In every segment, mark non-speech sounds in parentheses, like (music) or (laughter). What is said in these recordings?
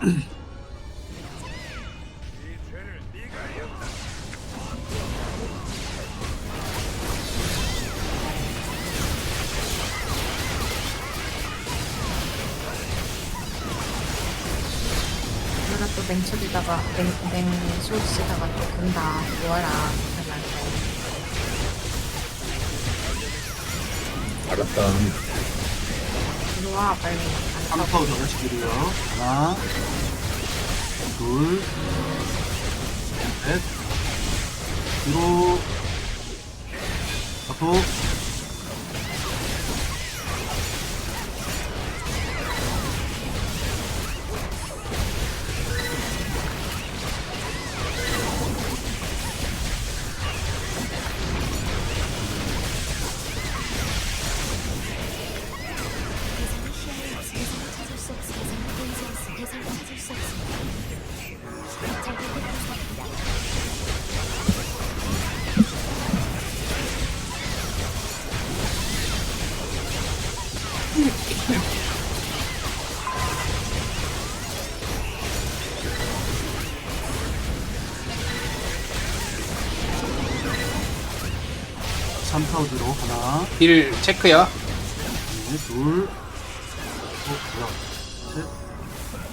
내가 또 냉철이다가 냉, 냉소스다가 또 군다 모아라 하면서 알았다. 이리 와 빨리 안 타고 3 파우 저를 시키고요. 하나, 둘, 셋, 뒤로, 앞으로, 삼파우 뒤로, 하나, 힐 체크요. 네, 둘, 어, 뭐야, 셋,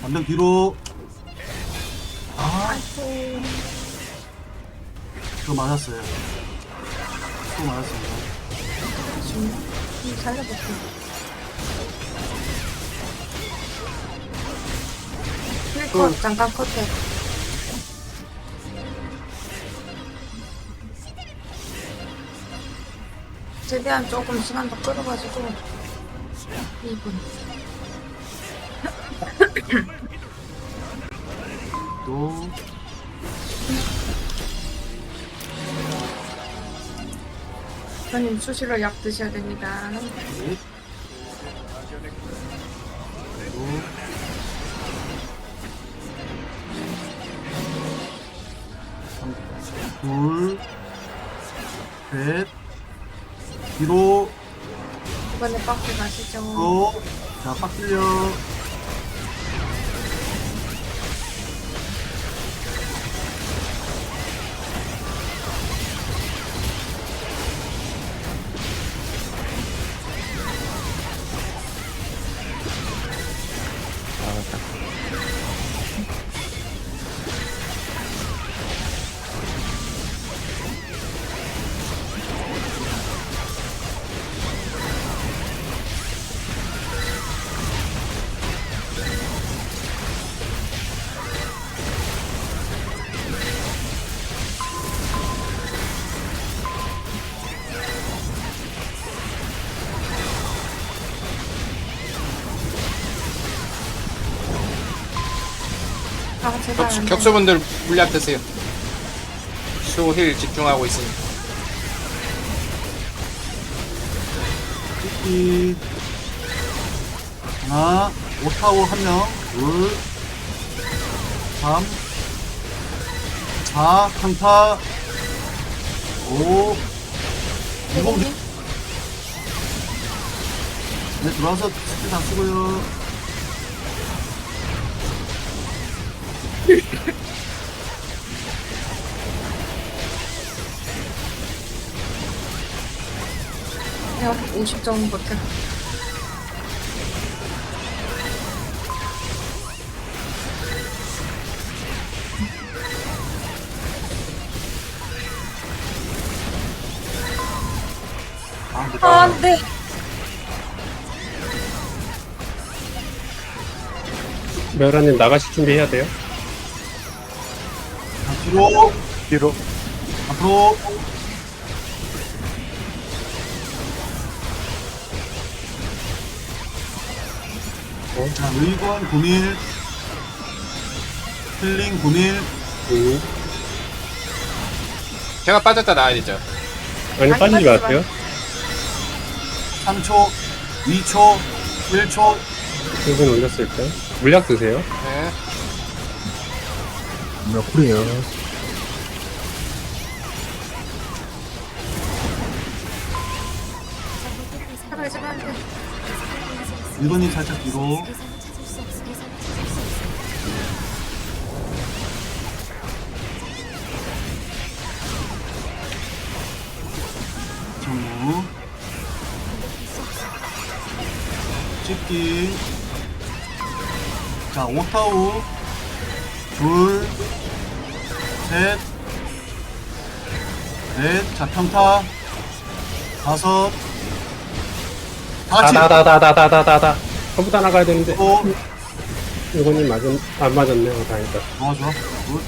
반병 뒤로, 아, 또 맞았어요. 또 맞았습니다. 좀 살려볼게 힐컷 잠깐 컷해 최대한 조금 시간 더 끌어가지고 2분. 또, 선생님 수시로 약 드셔야 됩니다. 삼, 둘, 셋, 뒤로, 이번에 박스 가시죠. 또, 자, 빡 들려. 아 제발 격수, 안 돼. 격수분들 물약 드세요. 수힐 집중하고 있으니. 찍기. 하나, 오타오 한 명, 둘, 삼, 사, 강타, 오, 이공, 선생님 네, 들어와서 스킬 다 쓰고요. 내가 50 정도 버텨 아, 아 안 돼 멸아님 나가실 준비해야 돼요. 자, 뒤로, 뒤로. 앞으로. 자, 의권, 고밀, 힐링, 고밀, 음. 제가 빠졌다 나와야 되죠. 아니, 아니, 빠지지 빠지지 마세요. 3초, 2초, 1초, 수분 올렸을 때. 물약 드세요. 네. 몇 쿨이에요? 제발 제발 제발. 1번님 살짝 뒤로. 예. 정우. 찍기. 자 오타우 둘셋넷자 평타. 다섯. 다 같이. 다다다다다다다다. 전부 다 나가야 되는데. 또. 이거님 맞은 안 맞았네. 어, 다행이다. 좋아, 좋아. 굿.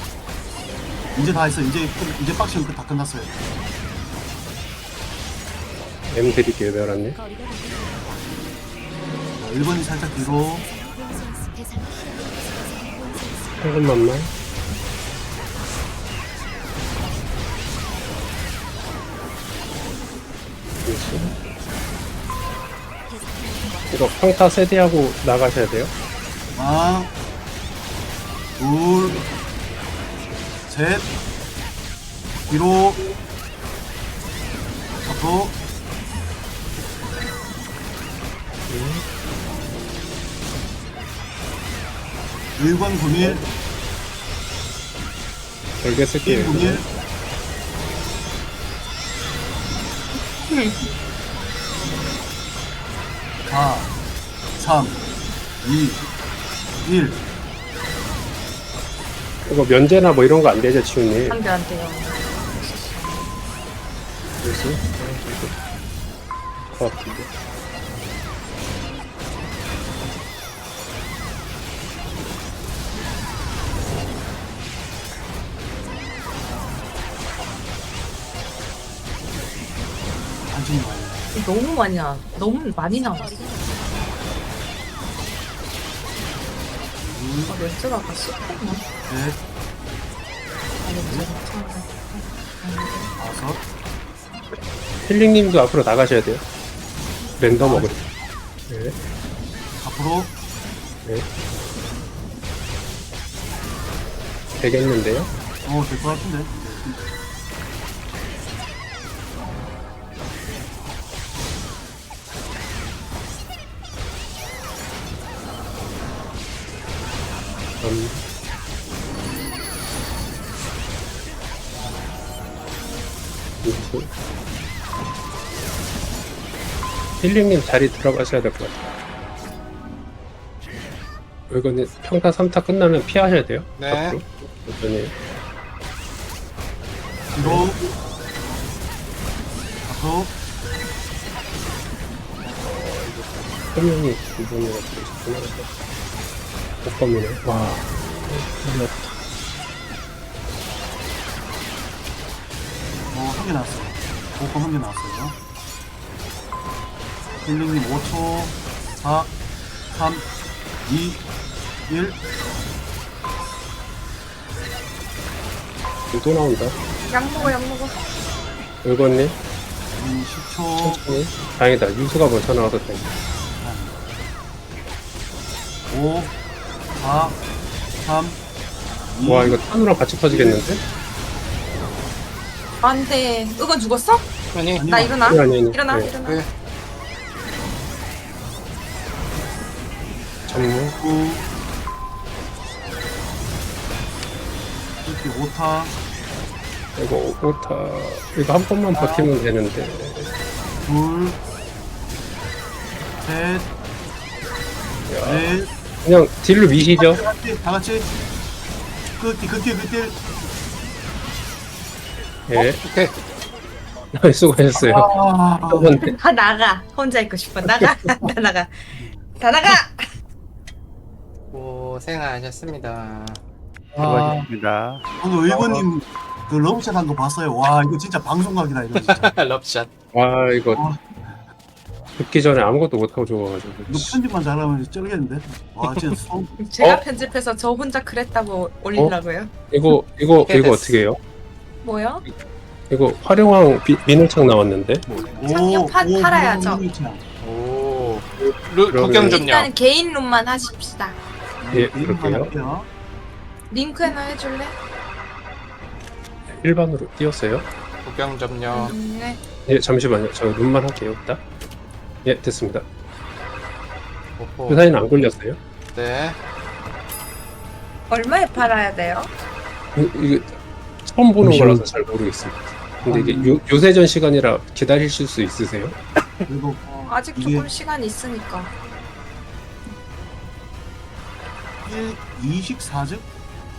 이제 다 했어. 이제, 끝- 이제 빡시면 끝 다 끝났어요. M 드릴게요, 멀다. 자, 1번이 살짝 뒤로. 번만만. 이거 평타 세대하고 나가셔야 돼요. 하나, 둘, 셋, 뒤로, 앞으로, 일관 군일, 별개 쓸게요. 1 군일, 사, 삼, 이, 일. 이거 면제나 뭐 이런 거 안 되죠, 치우님? 안돼 안돼요. 그렇지. 것 같은데. 너무 많이 나. 너무 많이 나왔어. 둘, 아, 렌즈가 아까 씹혔나? 셋, 아니, 렌즈가 처음에. 다섯, 힐링님도 앞으로 나가셔야 돼요. 랜덤 먹으려. 네. 앞으로, 네. 되겠는데요? 어, 될 것 같은데. 음. 그리고 힐링님 자리 들어가셔야 될 것 같아요. 이거는 평타 3타 끝나면 피하셔야 돼요. 네. 앞으로. 천천히. 뒤로, 앞으로, 소명이 두 번이나 들으셨구나. 복검이네. 와. 어렵다. 어, 한 개 나왔어요. 보험 한개 나왔어요. 힐링님 5초, 4, 3, 2, 1. 또 나온다. 약 먹어 약 먹어. 물건님, 음, 10초, 천천히. 다행이다. 유수가 먼저 나와서 다행이다. 5, 4, 3, 2. 와, 이거 탄우랑 같이 퍼지겠는데? 안돼. 의건 죽었어? 아니. 나 일어나. 아니, 아니, 아니. 일어나 네. 일어나. 네. 전무. 9. 이렇게 5타. 이거 오타. 이거 한 번만 버티면 되는데. 둘, 셋, 야, 넷. 그냥 딜로 미시죠? 다 같이, 다 같이. 그, 그, 그, 그, 그, 예. 오케이. (laughs) 수고하셨어요. 아, 저번 다 나가. 혼자 있고 싶어. 나가. (laughs) 다 나가. 다 나가. 고생하셨습니다. 아, 수고하셨습니다. 오늘 의원님 그 러브샷 한 거 봤어요. 와, 이거 진짜 방송각이다, 이거 진짜. (laughs) 럽샷. 와, 이거 와. 듣기 전에 아무것도 못하고 죽어가지고. 이거 편집만 잘하면 쩔겠는데? 와, (laughs) 진짜 손, 제가 어? 편집해서 저 혼자 그랬다고 올리려고요. 이거, 이거, 이거 됐어. 어떻게 해요? 뭐요? 이거 활용왕 비, 민울창 나왔는데? 창녕 파- 팔아야죠. 오. 루, 구경 좀요. 일단 개인 룸만 하십시다. 예, 네, 그럴게요. 할게요. 링크 하나 해줄래? 일반으로 띄웠어요? 구경 좀요. 음, 네. 예, 잠시만요. 저 눈만 할게요, 일단. 예, 됐습니다. 회사에는 그 안 걸렸어요? 네. 얼마에 팔아야 돼요? 이게 처음 보는 음, 거라서 잘 모르겠습니다. 근데 이게 요, 요새전 시간이라 기다리실 수 있으세요? 일곱 어, 아직 이게- 시간 있으니까. 24즉